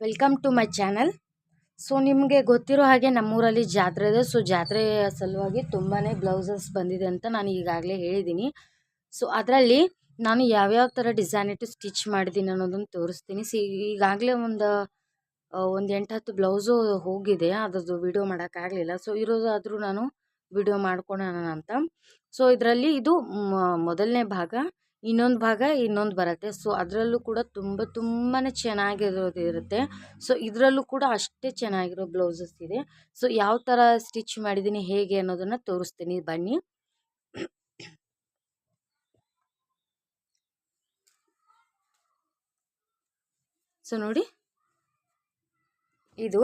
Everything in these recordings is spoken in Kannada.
Welcome to my channel so ನಿಮಗೆ ಗೊತ್ತಿರೋ ಹಾಗೆ ನಮ್ಮೂರಲ್ಲಿ ಜಾತ್ರೆ ಇದೆ. ಸೊ ಜಾತ್ರೆಯ ಸಲುವಾಗಿ ತುಂಬಾ ಬ್ಲೌಸಸ್ ಬಂದಿದೆ ಅಂತ ನಾನು ಈಗಾಗಲೇ ಹೇಳಿದ್ದೀನಿ. ಸೊ ಅದರಲ್ಲಿ ನಾನು ಯಾವ್ಯಾವ ಥರ ಡಿಸೈನ್ ಇಟ್ಟು ಸ್ಟಿಚ್ ಮಾಡಿದ್ದೀನಿ ಅನ್ನೋದನ್ನು ತೋರಿಸ್ತೀನಿ. ಸಿ ಈಗಾಗಲೇ ಒಂದು ಒಂದು ಎಂಟು ಹತ್ತು ಬ್ಲೌಸು ಹೋಗಿದೆ. ಅದರದ್ದು ವಿಡಿಯೋ ಮಾಡೋಕ್ಕಾಗಲಿಲ್ಲ ಸೊ ಇರೋದಾದರೂ ನಾನು ವಿಡಿಯೋ ಮಾಡ್ಕೊಳೋಣ ಅಂತ. ಸೊ ಇದರಲ್ಲಿ ಇದು ಮೊದಲನೇ ಭಾಗ. ಇನ್ನೊಂದು ಭಾಗ ಇನ್ನೊಂದು ಬರುತ್ತೆ. ಸೊ, ಅದರಲ್ಲೂ ಕೂಡ ತುಂಬ ತುಂಬಾ ಚೆನ್ನಾಗಿರೋದು ಇರುತ್ತೆ. ಸೊ, ಇದರಲ್ಲೂ ಕೂಡ ಅಷ್ಟೇ ಚೆನ್ನಾಗಿರೋ ಬ್ಲೌಸಸ್ ಇದೆ. ಸೊ, ಯಾವ ಥರ ಸ್ಟಿಚ್ ಮಾಡಿದ್ದೀನಿ, ಹೇಗೆ ಅನ್ನೋದನ್ನು ತೋರಿಸ್ತೀನಿ. ಬನ್ನಿ. ಸೊ, ನೋಡಿ. ಇದು.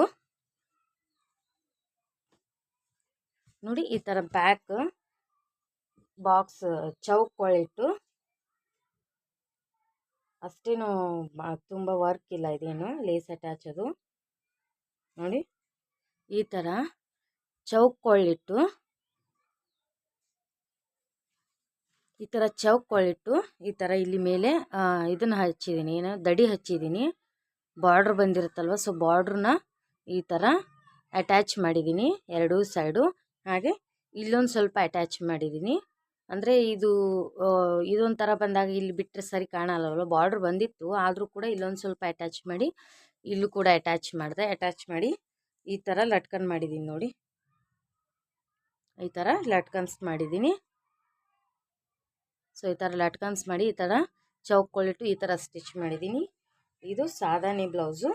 ನೋಡಿ, ಈ ಥರ ಬ್ಯಾಕ್ ಬಾಕ್ಸ್ ಚೌಕ್ ಒಳಿಟ್ಟು ಅಷ್ಟೇನು ತುಂಬ ವರ್ಕ್ ಇಲ್ಲ ಇದೇನು ಲೇಸ್ ಅಟ್ಯಾಚ್ ಅದು ನೋಡಿ ಈ ಥರ ಚೌಕೊಳ್ಳಿಟ್ಟು ಕೊಳ್ಳಿಟ್ಟು ಈ ಥರ ಚೌಕೊಳ್ಳಿಟ್ಟು ಕೊಳ್ಳಿಟ್ಟು ಈ ಥರ ಇಲ್ಲಿ ಮೇಲೆ ಇದನ್ನು ಹಚ್ಚಿದ್ದೀನಿ. ಏನು, ದಡಿ ಹಚ್ಚಿದ್ದೀನಿ. ಬಾರ್ಡ್ರ್ ಬಂದಿರುತ್ತಲ್ವ, ಸೊ ಬಾರ್ಡ್ರನ್ನ ಈ ಥರ ಅಟ್ಯಾಚ್ ಮಾಡಿದ್ದೀನಿ, ಎರಡೂ ಸೈಡು. ಹಾಗೆ ಇಲ್ಲೊಂದು ಸ್ವಲ್ಪ ಅಟ್ಯಾಚ್ ಮಾಡಿದ್ದೀನಿ. ಅಂದರೆ ಇದು ಇದೊಂಥರ ಬಂದಾಗ ಇಲ್ಲಿ ಬಿಟ್ಟರೆ ಸರಿ ಕಾಣಲ್ಲವಲ್ಲ ಬಾರ್ಡ್ರ್ ಬಂದಿತ್ತು. ಆದರೂ ಕೂಡ ಇಲ್ಲೊಂದು ಸ್ವಲ್ಪ ಅಟ್ಯಾಚ್ ಮಾಡಿ, ಇಲ್ಲೂ ಕೂಡ ಅಟ್ಯಾಚ್ ಮಾಡಿದೆ. ಅಟ್ಯಾಚ್ ಮಾಡಿ ಈ ಥರ ಲಟ್ಕನ್ ಮಾಡಿದ್ದೀನಿ ನೋಡಿ. ಈ ಥರ ಲಟ್ಕನ್ಸ್ ಮಾಡಿದ್ದೀನಿ ಸೊ ಈ ಥರ ಲಟ್ಕನ್ಸ್ ಮಾಡಿ ಈ ಥರ ಚೌಕೊಳ್ಳಿಟ್ಟು ಈ ಥರ ಸ್ಟಿಚ್ ಮಾಡಿದ್ದೀನಿ ಇದು ಸಾಧಾನೆ ಬ್ಲೌಸು.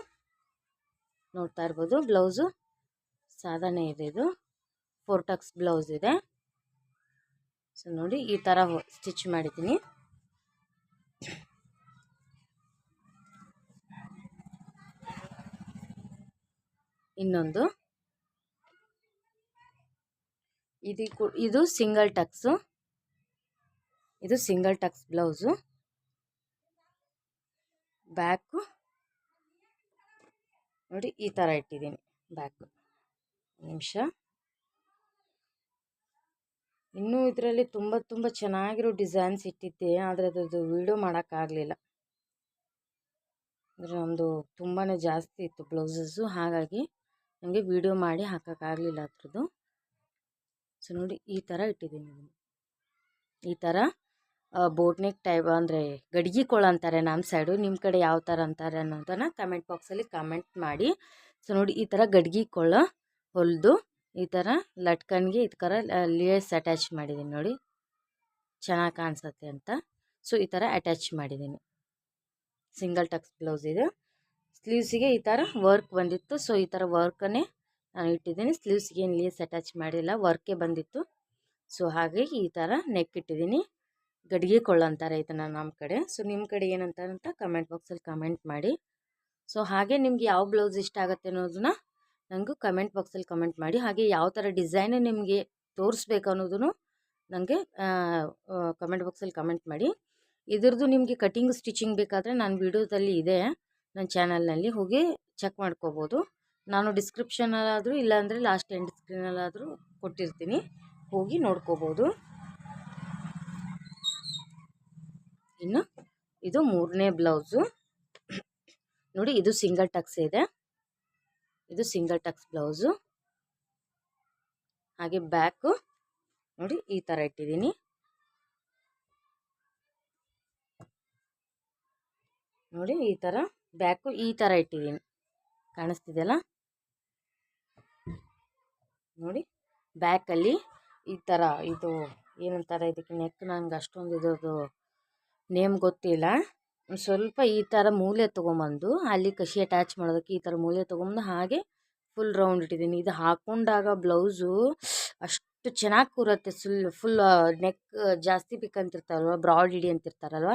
ನೋಡ್ತಾ ಇರ್ಬೋದು, ಬ್ಲೌಸು ಸಾಧಾನೆ ಇದೆ ಇದು. ಫೋರ್ಟಕ್ಸ್ ಬ್ಲೌಸ್ ಇದೆ. ಸೊ ನೋಡಿ ಈ ಥರ ಸ್ಟಿಚ್ ಮಾಡಿದ್ದೀನಿ. ಇನ್ನೊಂದು. ಇದು ಇದು ಸಿಂಗಲ್ ಟಕ್ಸು ಇದು ಸಿಂಗಲ್ ಟಕ್ಸ್ ಬ್ಲೌಸು ಬ್ಯಾಕು ನೋಡಿ ಈ ಥರ ಇಟ್ಟಿದ್ದೀನಿ ಬ್ಯಾಕು ನಿಮಿಷ. ಇನ್ನೂ ಇದರಲ್ಲಿ ತುಂಬ ತುಂಬ ಚೆನ್ನಾಗಿರೋ ಡಿಸೈನ್ಸ್ ಇಟ್ಟಿದ್ದೆ, ಆದರೆ ಅದರದ್ದು ವೀಡಿಯೋ ಮಾಡೋಕ್ಕಾಗಲಿಲ್ಲ. ಅಂದರೆ ನಮ್ಮದು ತುಂಬಾ ಜಾಸ್ತಿ ಇತ್ತು ಬ್ಲೌಸಸ್ಸು ಹಾಗಾಗಿ ನನಗೆ ವೀಡಿಯೋ ಮಾಡಿ ಹಾಕೋಕ್ಕಾಗಲಿಲ್ಲ ಅದ್ರದ್ದು. ಸೊ ನೋಡಿ, ಈ ಥರ ಇಟ್ಟಿದ್ದೀನಿ ನಾನು. ಈ ಥರ ಬೋಟ್ನೆಕ್ ಟೈಪ್ ಅಂದರೆ ಗಡಿಗೆ ಕೊಳ ಅಂತಾರೆ ನಮ್ಮ ಸೈಡು ನಿಮ್ಮ ಕಡೆ ಯಾವ ಥರ ಅಂತಾರೆ ಅನ್ನೋದನ್ನು ಕಮೆಂಟ್ ಬಾಕ್ಸಲ್ಲಿ ಕಮೆಂಟ್ ಮಾಡಿ. ಸೊ ನೋಡಿ, ಈ ಥರ ಗಡಿಗೆ ಕೊಳ, ಹೊಲಿದು ಈ ಥರ ಲಟ್ಕನ್ಗೆ ಈ ಥರ ಲೇಸ್ ಅಟ್ಯಾಚ್ ಮಾಡಿದ್ದೀನಿ ನೋಡಿ. ಚೆನ್ನಾಗಿ ಕಾಣಿಸುತ್ತೆ ಅಂತ. ಸೊ, ಈ ಥರ ಅಟ್ಯಾಚ್ ಮಾಡಿದ್ದೀನಿ ಸಿಂಗಲ್ ಟಕ್ಸ್ ಬ್ಲೌಸ್ ಇದೆ. ಸ್ಲೀವ್ಸಿಗೆ ಈ ಥರ ವರ್ಕ್ ಬಂದಿತ್ತು. ಸೊ, ಈ ಥರ ವರ್ಕನ್ನೇ ನಾನು ಇಟ್ಟಿದ್ದೀನಿ. ಸ್ಲೀವ್ಸ್ಗೆ ಏನು ಲೇಸ್ ಅಟ್ಯಾಚ್ ಮಾಡಿಲ್ಲ. ವರ್ಕೇ ಬಂದಿತ್ತು. ಸೊ ಹಾಗಾಗಿ ಈ ಥರ ನೆಕ್ ಇಟ್ಟಿದ್ದೀನಿ ಗಡಿಗೆ ಕೊಳ್ಳಂತಾರೆ ಇದನ್ನು ನಮ್ಮ ಕಡೆ. ಸೊ ನಿಮ್ಮ ಕಡೆ ಏನಂತಾರೆ ಅಂತ ಕಮೆಂಟ್ ಬಾಕ್ಸಲ್ಲಿ ಕಮೆಂಟ್ ಮಾಡಿ. ಸೊ, ಹಾಗೆ ನಿಮ್ಗೆ ಯಾವ ಬ್ಲೌಸ್ ಇಷ್ಟ ಆಗುತ್ತೆ ಅನ್ನೋದನ್ನ ನನಗೂ ಕಮೆಂಟ್ ಬಾಕ್ಸಲ್ಲಿ ಕಮೆಂಟ್ ಮಾಡಿ, ಹಾಗೆ ಯಾವ ಥರ ಡಿಸೈನ್ ನಿಮಗೆ ತೋರಿಸ್ಬೇಕು ಅನ್ನೋದನ್ನು ನನಗೆ ಕಮೆಂಟ್ ಬಾಕ್ಸಲ್ಲಿ ಕಮೆಂಟ್ ಮಾಡಿ. ಇದ್ರದ್ದು ನಿಮಗೆ ಕಟಿಂಗ್ ಸ್ಟಿಚಿಂಗ್ ಬೇಕಾದರೆ ನಾನು ವಿಡಿಯೋದಲ್ಲಿ ಇದೆ, ನನ್ನ ಚಾನಲ್ನಲ್ಲಿ ಹೋಗಿ ಚೆಕ್ ಮಾಡ್ಕೋಬೋದು. ನಾನು ಡಿಸ್ಕ್ರಿಪ್ಷನಲ್ಲಾದರೂ ಇಲ್ಲಾಂದರೆ ಲಾಸ್ಟ್ ಎಂಡ್ ಸ್ಕ್ರೀನಲ್ಲಾದರೂ ಕೊಟ್ಟಿರ್ತೀನಿ, ಹೋಗಿ ನೋಡ್ಕೋಬೋದು. ಇನ್ನು ಇದು ಮೂರನೇ ಬ್ಲೌಸು. ನೋಡಿ, ಇದು ಸಿಂಗಲ್ ಟಕ್ಸ್ ಇದೆ. ಇದು ಸಿಂಗಲ್ ಟಕ್ಸ್ ಬ್ಲೌಸು ಹಾಗೆ ಬ್ಯಾಕು ನೋಡಿ ಈ ಥರ ಇಟ್ಟಿದ್ದೀನಿ. ನೋಡಿ ಈ ಥರ ಬ್ಯಾಕು ಈ ಥರ ಇಟ್ಟಿದ್ದೀನಿ. ಕಾಣಿಸ್ತಿದೆಯಲ್ಲ? ನೋಡಿ ಬ್ಯಾಕಲ್ಲಿ ಈ ಥರ ಇದು ಏನಂತಾರೆ ಇದಕ್ಕೆ ನೆಕ್ ನನಗೆ ಅಷ್ಟೊಂದು ಇದ್ರದ್ದು ನೇಮ್ ಗೊತ್ತಿಲ್ಲ. ಸ್ವಲ್ಪ ಈ ಥರ ಮೂಲೆ ತೊಗೊಂಬಂದು, ಅಲ್ಲಿ ಕಸಿ ಅಟ್ಯಾಚ್ ಮಾಡೋದಕ್ಕೆ ಈ ಥರ ಮೂಲೆ ತೊಗೊಂಬಂದು ಹಾಗೆ ಫುಲ್ ರೌಂಡ್ ಇಟ್ಟಿದ್ದೀನಿ. ಇದು ಹಾಕ್ಕೊಂಡಾಗ ಬ್ಲೌಸು ಅಷ್ಟು ಚೆನ್ನಾಗಿ ಕೂರುತ್ತೆ. ಸುಲ್ ಫುಲ್ ನೆಕ್ ಜಾಸ್ತಿ ಬೇಕಂತಿರ್ತಾರಲ್ವ ಬ್ರಾಡ್ ಇಡಿ ಅಂತಿರ್ತಾರಲ್ವ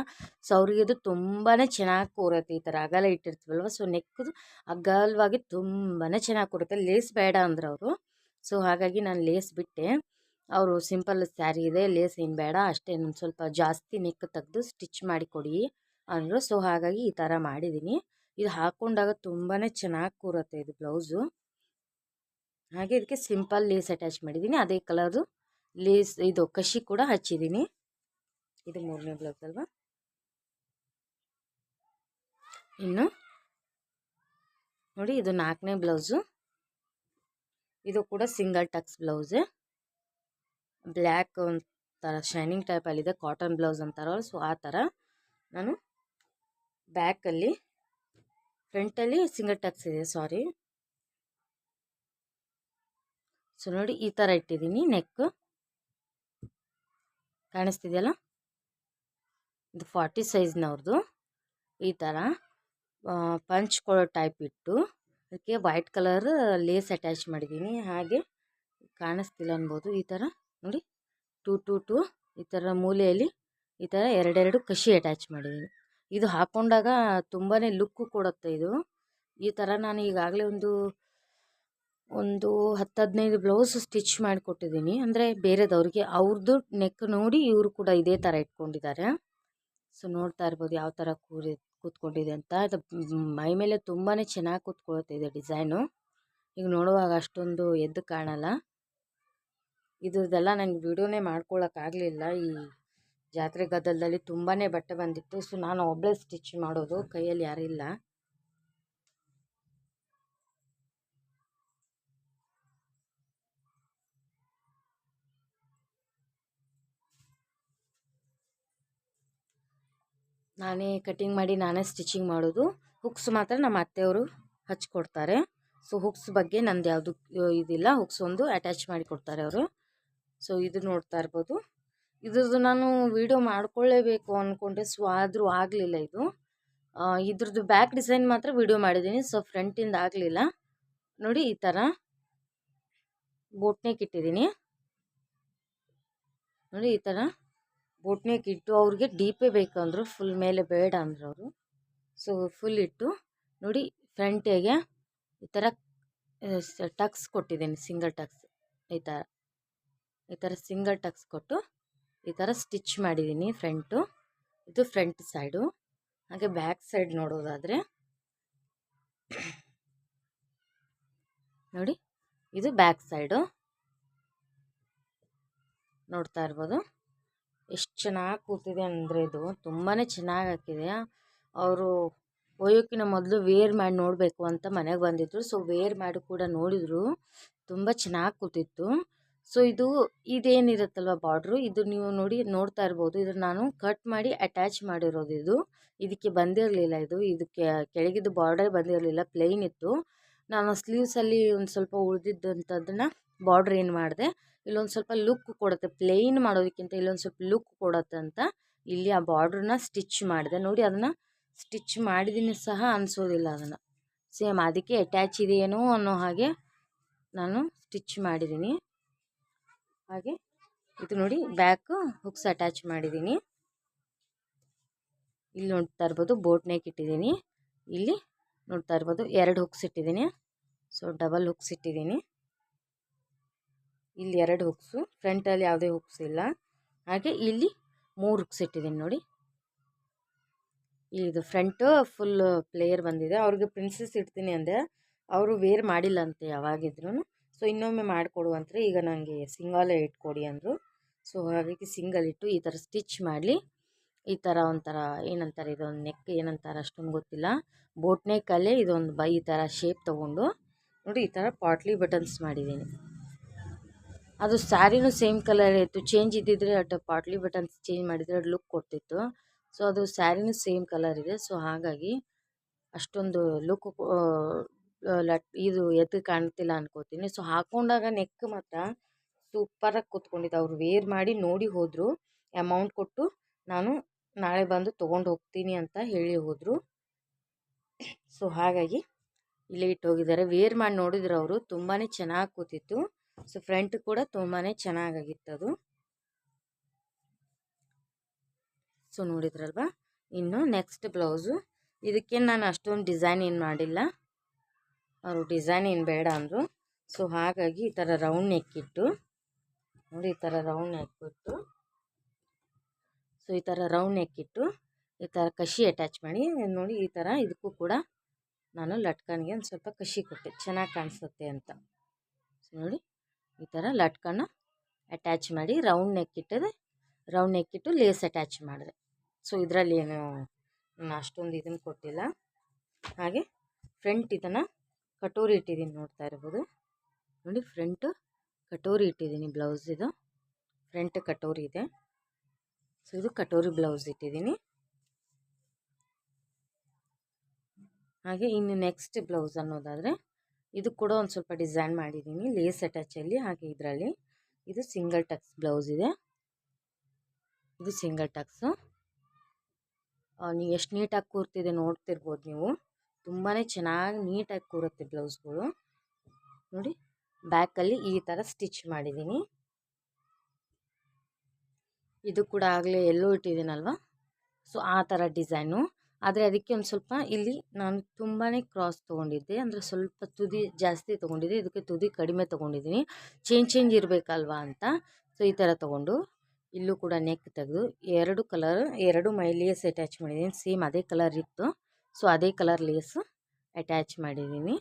ಸೊ ಅವ್ರಿಗೆ ಇದು ತುಂಬಾ ಚೆನ್ನಾಗಿ ಕೂರುತ್ತೆ. ಈ ಥರ ಅಗಲ ಇಟ್ಟಿರ್ತೀವಲ್ವ ಸೊ ನೆಕ್ದು ಅಗಲವಾಗಿ ತುಂಬಾ ಚೆನ್ನಾಗಿ ಕೂರುತ್ತೆ. ಲೇಸ್ ಬೇಡ ಅಂದ್ರೆ ಅವರು ಸೊ ಹಾಗಾಗಿ ನಾನು ಲೇಸ್ ಬಿಟ್ಟೆ. ಅವರು ಸಿಂಪಲ್ ಸ್ಯಾರಿ ಇದೆ ಲೇಸ್ ಏನು ಬೇಡ ಅಷ್ಟೇ ಸ್ವಲ್ಪ ಜಾಸ್ತಿ ನೆಕ್ ತೆಗೆದು ಸ್ಟಿಚ್ ಮಾಡಿ ಕೊಡಿ. ಅಂದರು ಸೊ, ಹಾಗಾಗಿ ಈ ಥರ ಮಾಡಿದ್ದೀನಿ ಇದು ಹಾಕ್ಕೊಂಡಾಗ ತುಂಬಾ ಚೆನ್ನಾಗಿ ಕೂರುತ್ತೆ ಇದು ಬ್ಲೌಸು. ಹಾಗೆ ಇದಕ್ಕೆ ಸಿಂಪಲ್ ಲೇಸ್ ಅಟ್ಯಾಚ್ ಮಾಡಿದ್ದೀನಿ ಅದೇ ಕಲರು ಲೇಸ್ ಇದು ಕಶಿ ಕೂಡ ಹಚ್ಚಿದ್ದೀನಿ ಇದು ಮೂರನೇ ಬ್ಲೌಸ್ ಅಲ್ವಾ ಇನ್ನು ನೋಡಿ ಇದು ನಾಲ್ಕನೇ ಬ್ಲೌಸು. ಇದು ಕೂಡ ಸಿಂಗಲ್ ಟಕ್ಸ್ ಬ್ಲೌಸೇ. ಬ್ಲ್ಯಾಕ್ ಒಂಥರ, ಶೈನಿಂಗ್ ಟೈಪಲ್ಲಿದೆ ಕಾಟನ್ ಬ್ಲೌಸ್ ಅಂತಾರಲ್ಲ, ಸೊ ಆ ಥರ ನಾನು ಬ್ಯಾಕಲ್ಲಿ ಫ್ರಂಟಲ್ಲಿ ಸಿಂಗಲ್ ಟಕ್ಸ್ ಇದೆ ಸಾರಿ ಸೊ ನೋಡಿ ಈ ಥರ ಇಟ್ಟಿದ್ದೀನಿ ನೆಕ್ ಕಾಣಿಸ್ತಿದೆಯಲ್ಲ? ಇದು ಫಾರ್ಟಿ ಸೈಜ್ನವ್ರದ್ದು ಈ ಥರ ಪಂಚ್ ಕೊಡೋ ಟೈಪ್ ಇಟ್ಟು, ಅದಕ್ಕೆ ವೈಟ್ ಕಲರ್ ಲೇಸ್ ಅಟ್ಯಾಚ್ ಮಾಡಿದ್ದೀನಿ, ಹಾಗೆ ಕಾಣಿಸ್ತಿಲ್ಲ ಅನ್ಬೋದು ಈ ಥರ ನೋಡಿ ಟೂ ಟೂ ಟೂ ಈ ಥರ ಮೂಲೆಯಲ್ಲಿ ಈ ಥರ ಎರಡೆರಡು ಕಷಿ ಅಟ್ಯಾಚ್ ಮಾಡಿದ್ದೀನಿ. ಇದು ಹಾಕ್ಕೊಂಡಾಗ ತುಂಬಾ ಲುಕ್ಕು ಕೊಡುತ್ತೆ ಇದು. ಈ ಥರ ನಾನು ಈಗಾಗಲೇ ಒಂದು ಒಂದು ಹತ್ತು ಹದಿನೈದು ಬ್ಲೌಸ್ ಸ್ಟಿಚ್ ಮಾಡಿಕೊಟ್ಟಿದ್ದೀನಿ. ಅಂದರೆ ಬೇರೆದವ್ರಿಗೆ ಅವ್ರದ್ದು ನೆಕ್ ನೋಡಿ ಇವರು ಕೂಡ ಇದೇ ಥರ ಇಟ್ಕೊಂಡಿದ್ದಾರೆ. ಸೊ ನೋಡ್ತಾ ಇರ್ಬೋದು ಯಾವ ಥರ ಕೂರಿ, ಕೂತ್ಕೊಂಡಿದೆ ಅಂತ. ಅದು ಮೈ ಮೇಲೆ ತುಂಬಾ ಚೆನ್ನಾಗಿ ಕೂತ್ಕೊಳುತ್ತೆ ಇದೆ ಡಿಸೈನು. ಈಗ ನೋಡುವಾಗ ಅಷ್ಟೊಂದು ಎದ್ದು ಕಾಣಲ್ಲ. ಇದ್ರದ್ದೆಲ್ಲ ನನಗೆ ವಿಡಿಯೋನೇ ಮಾಡ್ಕೊಳ್ಳೋಕ್ಕಾಗಲಿಲ್ಲ ಈ ಜಾತ್ರೆ ಗದ್ದಲದಲ್ಲಿ ತುಂಬಾ ಬಟ್ಟೆ ಬಂದಿತ್ತು. ಸೊ ನಾನು ಒಬ್ಬಳೇ ಸ್ಟಿಚ್ ಮಾಡೋದು. ಕೈಯಲ್ಲಿ ಯಾರಿಲ್ಲ ನಾನೇ ಕಟಿಂಗ್ ಮಾಡಿ ನಾನೇ ಸ್ಟಿಚಿಂಗ್ ಮಾಡೋದು. ಹುಕ್ಸ್ ಮಾತ್ರ ನಮ್ಮ ಅತ್ತೆಯವರು ಹಚ್ಕೊಡ್ತಾರೆ. ಸೊ ಹುಕ್ಸ್ ಬಗ್ಗೆ ನಂದು ಯಾವುದು ಇದಿಲ್ಲ. ಹುಕ್ಸ್ ಒಂದು ಅಟ್ಯಾಚ್ ಮಾಡಿ ಕೊಡ್ತಾರೆ ಅವರು. ಸೊ ಇದು ನೋಡ್ತಾ ಇರ್ಬೋದು. ಇದ್ರದ್ದು ನಾನು ವಿಡಿಯೋ ಮಾಡ್ಕೊಳ್ಳೇಬೇಕು ಅಂದ್ಕೊಂಡೆ ಸೊ ಆದರೂ ಆಗಲಿಲ್ಲ ಇದು. ಇದ್ರದ್ದು ಬ್ಯಾಕ್ ಡಿಸೈನ್ ಮಾತ್ರ ವಿಡಿಯೋ ಮಾಡಿದ್ದೀನಿ. ಸೊ ಫ್ರಂಟಿಂದ ಆಗಲಿಲ್ಲ. ನೋಡಿ, ಈ ಥರ ಬೋಟ್ನೇಕ್ ಇಟ್ಟಿದ್ದೀನಿ. ನೋಡಿ, ಈ ಥರ ಬೋಟ್ನೇಕ್ ಇಟ್ಟು ಅವ್ರಿಗೆ ಡೀಪೇ ಬೇಕಂದರು ಫುಲ್ ಮೇಲೆ ಬೇಡ ಅಂದರು ಅವರು. ಸೊ ಫುಲ್ ಇಟ್ಟು, ನೋಡಿ ಫ್ರಂಟಿಗೆ ಈ ಥರ ಟಕ್ಸ್ ಕೊಟ್ಟಿದ್ದೀನಿ. ಸಿಂಗಲ್ ಟಕ್ಸ್ ಈ ಥರ ಈ ಥರ ಸಿಂಗಲ್ ಟಕ್ಸ್ ಕೊಟ್ಟು ಈ ಥರ ಸ್ಟಿಚ್ ಮಾಡಿದ್ದೀನಿ ಫ್ರಂಟು. ಇದು ಫ್ರಂಟ್ ಸೈಡು ಹಾಗೆ ಬ್ಯಾಕ್ ಸೈಡ್ ನೋಡೋದಾದರೆ. ನೋಡಿ, ಇದು ಬ್ಯಾಕ್ ಸೈಡು ನೋಡ್ತಾ ಇರ್ಬೋದು. ಎಷ್ಟು ಚೆನ್ನಾಗಿ ಕೂತಿದೆ ಅಂದರೆ ಇದು. ತುಂಬಾ ಚೆನ್ನಾಗಿ ಹಾಕಿದೆ. ಅವರು ಒಯ್ಯೋಕ್ಕಿಂತ ಮೊದಲು ವೇರ್ ಮಾಡಿ ನೋಡಬೇಕು ಅಂತ ಮನೆಗೆ ಬಂದಿದ್ದರು ಸೊ ವೇರ್ ಮಾಡಿ ಕೂಡ ನೋಡಿದರು. ತುಂಬ ಚೆನ್ನಾಗಿ ಕೂತಿತ್ತು. ಸೊ, ಇದು ಇದೇನಿರುತ್ತಲ್ವ ಬಾರ್ಡ್ರು? ಇದು ನೀವು ನೋಡಿ ನೋಡ್ತಾ ಇರ್ಬೋದು. ಇದು ನಾನು ಕಟ್ ಮಾಡಿ ಅಟ್ಯಾಚ್ ಮಾಡಿರೋದು ಇದು. ಇದಕ್ಕೆ ಬಂದಿರಲಿಲ್ಲ ಇದು. ಇದಕ್ಕೆ ಕೆಳಗಿದ್ದು ಬಾರ್ಡರ್ ಬಂದಿರಲಿಲ್ಲ, ಪ್ಲೈನ್ ಇತ್ತು. ನಾನು ಸ್ಲೀವ್ಸಲ್ಲಿ ಒಂದು ಸ್ವಲ್ಪ ಉಳಿದಿದ್ದಂಥದ್ದನ್ನು ಬಾರ್ಡ್ರ್ ಏನು ಮಾಡಿದೆ, ಇಲ್ಲೊಂದು ಸ್ವಲ್ಪ ಲುಕ್ ಕೊಡುತ್ತೆ. ಪ್ಲೇನ್ ಮಾಡೋದಕ್ಕಿಂತ ಇಲ್ಲೊಂದು ಸ್ವಲ್ಪ ಲುಕ್ ಕೊಡತ್ತೆ ಅಂತ ಇಲ್ಲಿ ಆ ಬಾರ್ಡ್ರನ್ನ ಸ್ಟಿಚ್ ಮಾಡಿದೆ. ನೋಡಿ, ಅದನ್ನು ಸ್ಟಿಚ್ ಮಾಡಿದ್ದೀನಿ ಸಹ ಅನಿಸೋದಿಲ್ಲ ಅದನ್ನು. ಸೇಮ್ ಅದಕ್ಕೆ ಅಟ್ಯಾಚ್ ಇದೆಯೇನೋ ಅನ್ನೋ ಹಾಗೆ ನಾನು ಸ್ಟಿಚ್ ಮಾಡಿದ್ದೀನಿ ಹಾಗೆ ಇದು ನೋಡಿ ಬ್ಯಾಕ್ ಹುಕ್ಸ್ ಅಟ್ಯಾಚ್ ಮಾಡಿದ್ದೀನಿ. ಇಲ್ಲಿ ನೋಡ್ತಾ ಇರ್ಬೋದು ಬೋಟ್ ನೆಕ್ ಇಟ್ಟಿದ್ದೀನಿ. ಇಲ್ಲಿ ನೋಡ್ತಾ ಇರ್ಬೋದು ಎರಡು ಹುಕ್ಸ್ ಇಟ್ಟಿದ್ದೀನಿ. ಸೊ ಡಬಲ್ ಹುಕ್ಸ್ ಇಟ್ಟಿದ್ದೀನಿ. ಇಲ್ಲಿ ಎರಡು ಹುಕ್ಸು ಫ್ರಂಟಲ್ಲಿ ಯಾವುದೇ ಹುಕ್ಸ್ ಇಲ್ಲ. ಹಾಗೆ ಇಲ್ಲಿ ಮೂರು ಹುಕ್ಸ್ ಇಟ್ಟಿದ್ದೀನಿ ನೋಡಿ. ಇದು ಫ್ರಂಟ್ ಫುಲ್ ಪ್ಲೇಯರ್ ಬಂದಿದೆ. ಅವ್ರಿಗೆ ಪ್ರಿನ್ಸಸ್ ಇಡ್ತೀನಿ ಅಂದೆ. ಅವರು ವೇರ್ ಮಾಡಿಲ್ಲ ಅಂತೆ ಯಾವಾಗಿದ್ರು ಸೊ, ಇನ್ನೊಮ್ಮೆ ಮಾಡಿಕೊಡು ಅಂದರೆ ಈಗ ನನಗೆ ಸಿಂಗಲೇ ಇಟ್ಕೊಡಿ ಅಂದರು. ಸೊ, ಹಾಗಾಗಿ ಸಿಂಗಲ್ ಇಟ್ಟು ಈ ಥರ ಸ್ಟಿಚ್ ಮಾಡಲಿ. ಈ ಥರ ಒಂಥರ ಏನಂತಾರೆ ಇದೊಂದು ನೆಕ್ ಏನಂತಾರೆ ಅಷ್ಟೊಂದು ಗೊತ್ತಿಲ್ಲ. ಬೋಟ್ ಇದೊಂದು ಬೈ ಈ ಥರ ಶೇಪ್ ತೊಗೊಂಡು ನೋಡಿ ಈ ಥರ ಪಾಟ್ಲಿ ಬಟನ್ಸ್ ಮಾಡಿದ್ದೀನಿ. ಅದು ಸ್ಯಾರಿನೂ ಸೇಮ್ ಕಲರ್ ಇತ್ತು. ಚೇಂಜ್ ಇದ್ದಿದ್ರೆ ಅಟ್ ಪಾಟ್ಲಿ ಬಟನ್ಸ್ ಚೇಂಜ್ ಮಾಡಿದರೆ ಲುಕ್ ಕೊಡ್ತಿತ್ತು. ಸೊ, ಅದು ಸ್ಯಾರಿನೂ ಸೇಮ್ ಕಲರ್ ಇದೆ. ಸೊ, ಹಾಗಾಗಿ ಅಷ್ಟೊಂದು ಲುಕ್ ಲಟ್, ಇದು ಎದ್ದು ಕಾಣ್ತಿಲ್ಲ ಅನ್ಕೋತೀನಿ. ಸೊ, ಹಾಕೊಂಡಾಗ ನೆಕ್ ಮಾತ್ರ ಸೂಪರಾಗಿ ಕೂತ್ಕೊಂಡಿದ್ದೆ. ಅವ್ರು ವೇರ್ ಮಾಡಿ ನೋಡಿ ಹೋದರು. ಅಮೌಂಟ್ ಕೊಟ್ಟು ನಾನು ನಾಳೆ ಬಂದು ತೊಗೊಂಡು ಹೋಗ್ತೀನಿ ಅಂತ ಹೇಳಿ ಹೋದರು. ಸೊ, ಹಾಗಾಗಿ ಇಲ್ಲೇ ಇಟ್ಟು ಹೋಗಿದ್ದಾರೆ ವೇರ್ ಮಾಡಿ ನೋಡಿದ್ರು ಅವರು. ತುಂಬಾ ಚೆನ್ನಾಗಿ ಕೂತಿತ್ತು. ಸೊ, ಫ್ರಂಟ್ ಕೂಡ ತುಂಬಾ ಅದು. ಸೊ, ನೋಡಿದ್ರಲ್ವಾ? ಇನ್ನು ನೆಕ್ಸ್ಟ್ ಬ್ಲೌಸು. ಇದಕ್ಕೆ ನಾನು ಅಷ್ಟೊಂದು ಡಿಸೈನ್ ಏನು ಮಾಡಿಲ್ಲ. ಅವರು ಡಿಸೈನ್ ಏನು ಬೇಡ ಅಂದರು. ಸೊ ಹಾಗಾಗಿ ಈ ಥರ ರೌಂಡ್ ನೆಕ್ಕಿಟ್ಟು ನೋಡಿ ಈ ಥರ ರೌಂಡ್ ನೆಕ್ಬಿಟ್ಟು ಸೊ ಈ ಥರ ರೌಂಡ್ ನೆಕ್ಕಿಟ್ಟು ಈ ಥರ ಕಷಿ ಅಟ್ಯಾಚ್ ಮಾಡಿ, ನೋಡಿ ಈ ಥರ ಇದಕ್ಕೂ ಕೂಡ ನಾನು ಲಟ್ಕನ್ಗೆ ಒಂದು ಸ್ವಲ್ಪ ಕಷಿ ಕೊಟ್ಟೆ. ಚೆನ್ನಾಗಿ ಕಾಣಿಸುತ್ತೆ ಅಂತ. ಸೊ ನೋಡಿ ಈ ಥರ ಲಟ್ಕನ್ನ ಅಟ್ಯಾಚ್ ಮಾಡಿ ರೌಂಡ್ ನೆಕ್ ಇಟ್ಟದೆ ರೌಂಡ್ ನೆಕ್ ಇಟ್ಟು ಲೇಸ್ ಅಟ್ಯಾಚ್ ಮಾಡಿದೆ. ಸೊ ಇದರಲ್ಲಿ ಏನು, ನಾನು ಅಷ್ಟೊಂದು ಇದನ್ನು ಕೊಟ್ಟಿಲ್ಲ. ಹಾಗೆ ಫ್ರಂಟ್ ಇದನ್ನು ಕಟೋರಿ ಇಟ್ಟಿದ್ದೀನಿ ನೋಡ್ತಾ ಇರ್ಬೋದು. ನೋಡಿ ಫ್ರಂಟ್ ಕಟೋರಿ ಇಟ್ಟಿದ್ದೀನಿ ಬ್ಲೌಸ್ ಇದು. ಫ್ರಂಟ್ ಕಟೋರಿ ಇದೆ. ಸೊ ಇದು ಕಟೋರಿ ಬ್ಲೌಸ್ ಇಟ್ಟಿದ್ದೀನಿ. ಹಾಗೆ ಇನ್ನು ನೆಕ್ಸ್ಟ್ ಬ್ಲೌಸ್ ಅನ್ನೋದಾದರೆ ಇದು ಕೂಡ ಒಂದು ಸ್ವಲ್ಪ ಡಿಸೈನ್ ಮಾಡಿದ್ದೀನಿ ಲೇಸ್ ಅಟ್ಯಾಚಲ್ಲಿ ಹಾಗೆ ಇದರಲ್ಲಿ. ಇದು ಸಿಂಗಲ್ ಟಕ್ಸ್ ಬ್ಲೌಸ್ ಇದೆ. ಇದು ಸಿಂಗಲ್ ಟಕ್ಸು ನೀವು ಎಷ್ಟು ನೀಟಾಗಿ ಕೂರ್ತಿದೆ ನೋಡ್ತಿರ್ಬೋದು ನೀವು. ತುಂಬಾ ಚೆನ್ನಾಗಿ ನೀಟಾಗಿ ಕೂರುತ್ತೆ ಬ್ಲೌಸ್ಗಳು. ನೋಡಿ, ಬ್ಯಾಕಲ್ಲಿ ಈ ಥರ ಸ್ಟಿಚ್ ಮಾಡಿದ್ದೀನಿ. ಇದು ಕೂಡ ಆಗಲೇ ಎಲ್ಲೋ ಇಟ್ಟಿದ್ದೀನಲ್ವ? ಸೊ, ಆ ಥರ ಡಿಸೈನು. ಆದರೆ ಅದಕ್ಕೆ ಒಂದು ಸ್ವಲ್ಪ ಇಲ್ಲಿ ನಾನು ತುಂಬಾ ಕ್ರಾಸ್ ತೊಗೊಂಡಿದ್ದೆ. ಅಂದರೆ ಸ್ವಲ್ಪ ತುದಿ, ಜಾಸ್ತಿ ತೊಗೊಂಡಿದ್ದೆ. ಇದಕ್ಕೆ ತುದಿ ಕಡಿಮೆ ತೊಗೊಂಡಿದ್ದೀನಿ. ಚೇಂಜ್ ಚೇಂಜ್ ಇರಬೇಕಲ್ವಾ ಅಂತ. ಸೊ, ಈ ಥರ ತೊಗೊಂಡು ಇಲ್ಲೂ ಕೂಡ ನೆಕ್ ತೆಗೆದು ಎರಡು ಕಲರ್, ಎರಡು ಮೈಲಿಯಸ್ ಅಟ್ಯಾಚ್ ಮಾಡಿದ್ದೀನಿ. ಸೇಮ್ ಅದೇ ಕಲರ್ ಇತ್ತು. ಸೊ, ಅದೇ ಕಲರ್ ಲೇಸು ಅಟ್ಯಾಚ್ ಮಾಡಿದ್ದೀನಿ.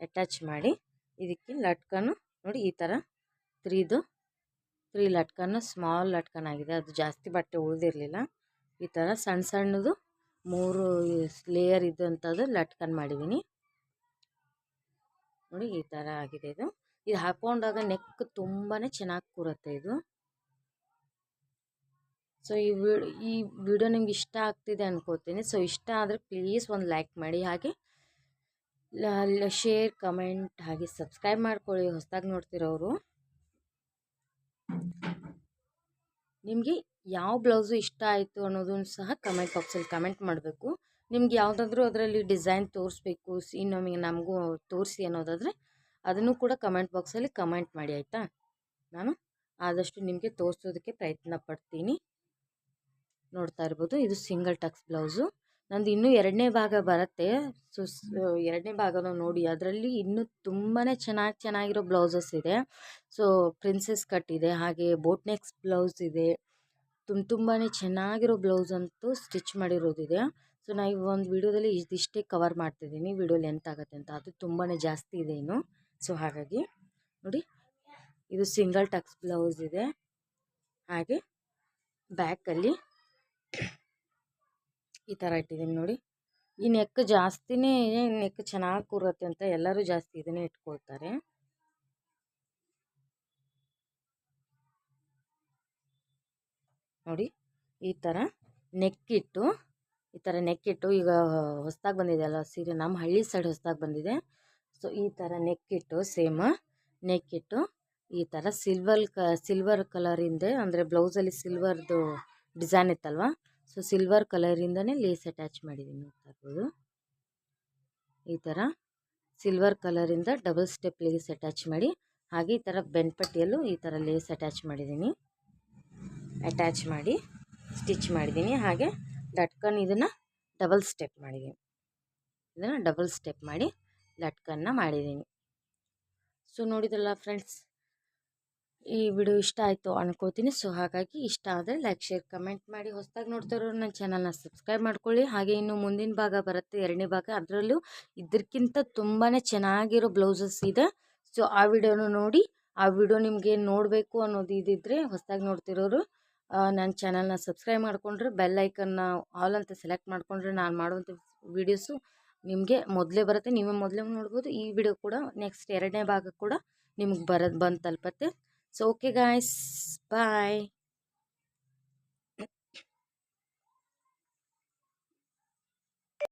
ಅಟ್ಯಾಚ್ ಮಾಡಿ, ಇದಕ್ಕೆ ಲಟ್ಕನ್ನು ನೋಡಿ ಈ ಥರ ತ್ರೀದು, ತ್ರೀ ಲಟ್ಕನ್ನು ಸ್ಮಾಲ್ ಲಟ್ಕನ್ ಆಗಿದೆ. ಅದು ಜಾಸ್ತಿ ಬಟ್ಟೆ ಉಳಿದಿರಲಿಲ್ಲ. ಈ ಥರ ಸಣ್ಣ ಸಣ್ಣದು ಮೂರು ಲೇಯರ್ ಇದ್ದಂಥದ್ದು ಲಟ್ಕನ್ ಮಾಡಿದ್ದೀನಿ. ನೋಡಿ ಈ ಥರ ಆಗಿದೆ ಇದು. ಇದು ಹಾಕ್ಕೊಂಡಾಗ ನೆಕ್ ತುಂಬಾ ಚೆನ್ನಾಗಿ ಕೂರುತ್ತೆ ಇದು. ಸೊ ಈ ಈ ವಿಡಿಯೋ ನಿಮ್ಗೆ ಇಷ್ಟ ಆಗ್ತಿದೆ ಅನ್ಕೋತೀನಿ. ಸೊ ಇಷ್ಟ ಆದರೆ ಪ್ಲೀಸ್ ಒಂದು ಲೈಕ್ ಮಾಡಿ. ಹಾಗೆ ಶೇರ್ ಕಮೆಂಟ್ ಹಾಗೆ ಸಬ್ಸ್ಕ್ರೈಬ್ ಮಾಡ್ಕೊಳ್ಳಿ ಹೊಸದಾಗಿ ನೋಡ್ತಿರೋರು. ನಿಮಗೆ ಯಾವ ಬ್ಲೌಸು ಇಷ್ಟ ಆಯಿತು ಅನ್ನೋದನ್ನು ಸಹ ಕಮೆಂಟ್ ಬಾಕ್ಸಲ್ಲಿ ಕಮೆಂಟ್ ಮಾಡಬೇಕು. ನಿಮ್ಗೆ ಯಾವುದಾದ್ರೂ ಅದರಲ್ಲಿ ಡಿಸೈನ್ ತೋರಿಸ್ಬೇಕು ಇನ್ನೊಮ್ಮೆ ನಮಗೂ ತೋರಿಸಿ ಅನ್ನೋದಾದರೆ ಅದನ್ನು ಕೂಡ ಕಮೆಂಟ್ ಬಾಕ್ಸಲ್ಲಿ ಕಮೆಂಟ್ ಮಾಡಿ, ಆಯಿತಾ? ನಾನು ಆದಷ್ಟು ನಿಮಗೆ ತೋರಿಸೋದಕ್ಕೆ ಪ್ರಯತ್ನ ಪಡ್ತೀನಿ. ನೋಡ್ತಾ ಇರ್ಬೋದು. ಇದು ಸಿಂಗಲ್ ಟಕ್ಸ್ ಬ್ಲೌಸು. ನಂದು ಇನ್ನೂ ಎರಡನೇ ಭಾಗ ಬರುತ್ತೆ. ಸೊ ಎರಡನೇ ಭಾಗನ ನೋಡಿ. ಅದರಲ್ಲಿ ಇನ್ನೂ ತುಂಬಾ ಚೆನ್ನಾಗಿ ಚೆನ್ನಾಗಿರೋ ಬ್ಲೌಸಸ್ ಇದೆ. ಸೊ ಪ್ರಿನ್ಸೆಸ್ ಕಟ್ ಇದೆ. ಹಾಗೆ ಬೋಟ್ ನೆಕ್ಸ್ ಬ್ಲೌಸ್ ಇದೆ. ತುಂಬ ತುಂಬಾ ಚೆನ್ನಾಗಿರೋ ಬ್ಲೌಸ್ ಅಂತೂ ಸ್ಟಿಚ್ ಮಾಡಿರೋದಿದೆ. ಸೊ ನಾ ಈ ಒಂದು ವಿಡಿಯೋದಲ್ಲಿ ಇದಿಷ್ಟೇ ಕವರ್ ಮಾಡ್ತಿದ್ದೀನಿ. ವಿಡಿಯೋ ಲೆಂತ್ ಆಗುತ್ತೆ ಅಂತ. ಅದು ತುಂಬಾ ಜಾಸ್ತಿ ಇದೆ ಇನ್ನು. ಸೊ ಹಾಗಾಗಿ ನೋಡಿ. ಇದು ಸಿಂಗಲ್ ಟಕ್ಸ್ ಬ್ಲೌಸ್ ಇದೆ. ಹಾಗೆ ಬ್ಯಾಕಲ್ಲಿ ಈ ಥರ ಇಟ್ಟಿದ್ದೀನಿ ನೋಡಿ. ಈ ನೆಕ್ ಜಾಸ್ತಿನೇ ನೆಕ್ ಚೆನ್ನಾಗಿ ಕೂರುತ್ತೆ ಅಂತ ಎಲ್ಲರೂ ಜಾಸ್ತಿ ಇದನ್ನೇ ಇಟ್ಕೊಳ್ತಾರೆ. ನೋಡಿ, ಈ ಥರ ನೆಕ್ಕಿಟ್ಟು ಈ ಥರ ನೆಕ್ಕಿಟ್ಟು ಈಗ ಹೊಸ್ದಾಗಿ ಬಂದಿದೆ ಅಲ್ಲ ಸೀರೆ, ನಮ್ಮ ಹಳ್ಳಿ ಸೈಡ್ ಹೊಸ್ದಾಗಿ ಬಂದಿದೆ. ಸೊ ಈ ಥರ ನೆಕ್ಕಿಟ್ಟು ಸೇಮ್ ನೆಕ್ಕಿಟ್ಟು ಈ ಥರ ಸಿಲ್ವರ್ ಕ ಸಿಲ್ವರ್ ಕಲರಿಂದೆ ಅಂದರೆ ಬ್ಲೌಸಲ್ಲಿ ಸಿಲ್ವರ್ದು ಡಿಸೈನ್ ಇತ್ತಲ್ವ? ಸೊ, ಸಿಲ್ವರ್ ಕಲರಿಂದನೇ ಲೇಸ್ ಅಟ್ಯಾಚ್ ಮಾಡಿದ್ದೀನಿ ನೋಡ್ತಾ ಈ ಥರ ಸಿಲ್ವರ್ ಕಲರಿಂದ ಡಬಲ್ ಸ್ಟೆಪ್ ಲೇಸ್ ಅಟ್ಯಾಚ್ ಮಾಡಿ, ಹಾಗೆ ಈ ಥರ ಬೆನ್ಪಟ್ಟಿಯಲ್ಲೂ ಈ ಥರ ಲೇಸ್ ಅಟ್ಯಾಚ್ ಮಾಡಿದ್ದೀನಿ ಅಟ್ಯಾಚ್ ಮಾಡಿ ಸ್ಟಿಚ್ ಮಾಡಿದ್ದೀನಿ ಹಾಗೆ ಲಟ್ಕನ್ ಇದನ್ನು ಡಬಲ್ ಸ್ಟೆಪ್ ಮಾಡಿದ್ದೀನಿ ಇದನ್ನು ಡಬಲ್ ಸ್ಟೆಪ್ ಮಾಡಿ ಲಟ್ಕನ್ನ ಮಾಡಿದ್ದೀನಿ ಸೊ, ನೋಡಿದ್ರಲ್ಲ ಫ್ರೆಂಡ್ಸ್ ಈ ವಿಡಿಯೋ ಇಷ್ಟ ಆಯಿತು ಅನ್ಕೋತೀನಿ. ಸೊ ಹಾಗಾಗಿ ಇಷ್ಟ ಆದರೆ ಲೈಕ್ ಶೇರ್ ಕಮೆಂಟ್ ಮಾಡಿ. ಹೊಸದಾಗಿ ನೋಡ್ತಾರೋ ನನ್ನ ಚಾನಲ್ನ ಸಬ್ಸ್ಕ್ರೈಬ್ ಮಾಡ್ಕೊಳ್ಳಿ. ಹಾಗೆ ಇನ್ನು ಮುಂದಿನ ಭಾಗ ಬರುತ್ತೆ. ಎರಡನೇ ಭಾಗ. ಅದರಲ್ಲೂ ಇದಕ್ಕಿಂತ ತುಂಬಾ ಚೆನ್ನಾಗಿರೋ ಬ್ಲೌಸಸ್ ಇದೆ. ಸೊ ಆ ವಿಡಿಯೋನು ನೋಡಿ. ಆ ವಿಡಿಯೋ ನಿಮಗೆ ನೋಡಬೇಕು ಅನ್ನೋದು ಇದ್ದಿದ್ರೆ ಹೊಸದಾಗಿ ನೋಡ್ತಿರೋರು ನನ್ನ ಚಾನಲ್ನ ಸಬ್ಸ್ಕ್ರೈಬ್ ಮಾಡಿಕೊಂಡ್ರೆ. ಬೆಲ್ ಐಕನ್ನ ಆಲ್ ಅಂತ ಸೆಲೆಕ್ಟ್ ಮಾಡಿಕೊಂಡ್ರೆ ನಾನು ಮಾಡುವಂಥ ವೀಡಿಯೋಸು ನಿಮಗೆ ಮೊದಲೇ ಬರುತ್ತೆ. ನೀವೇ ಮೊದಲೇ ನೋಡ್ಬೋದು. ಈ ವಿಡಿಯೋ ಕೂಡ ನೆಕ್ಸ್ಟ್ ಎರಡನೇ ಭಾಗ ಕೂಡ ನಿಮ್ಗೆ ಬರೋದು ಬಂದು ತಲುಪತ್ತೆ So, okay guys. Bye.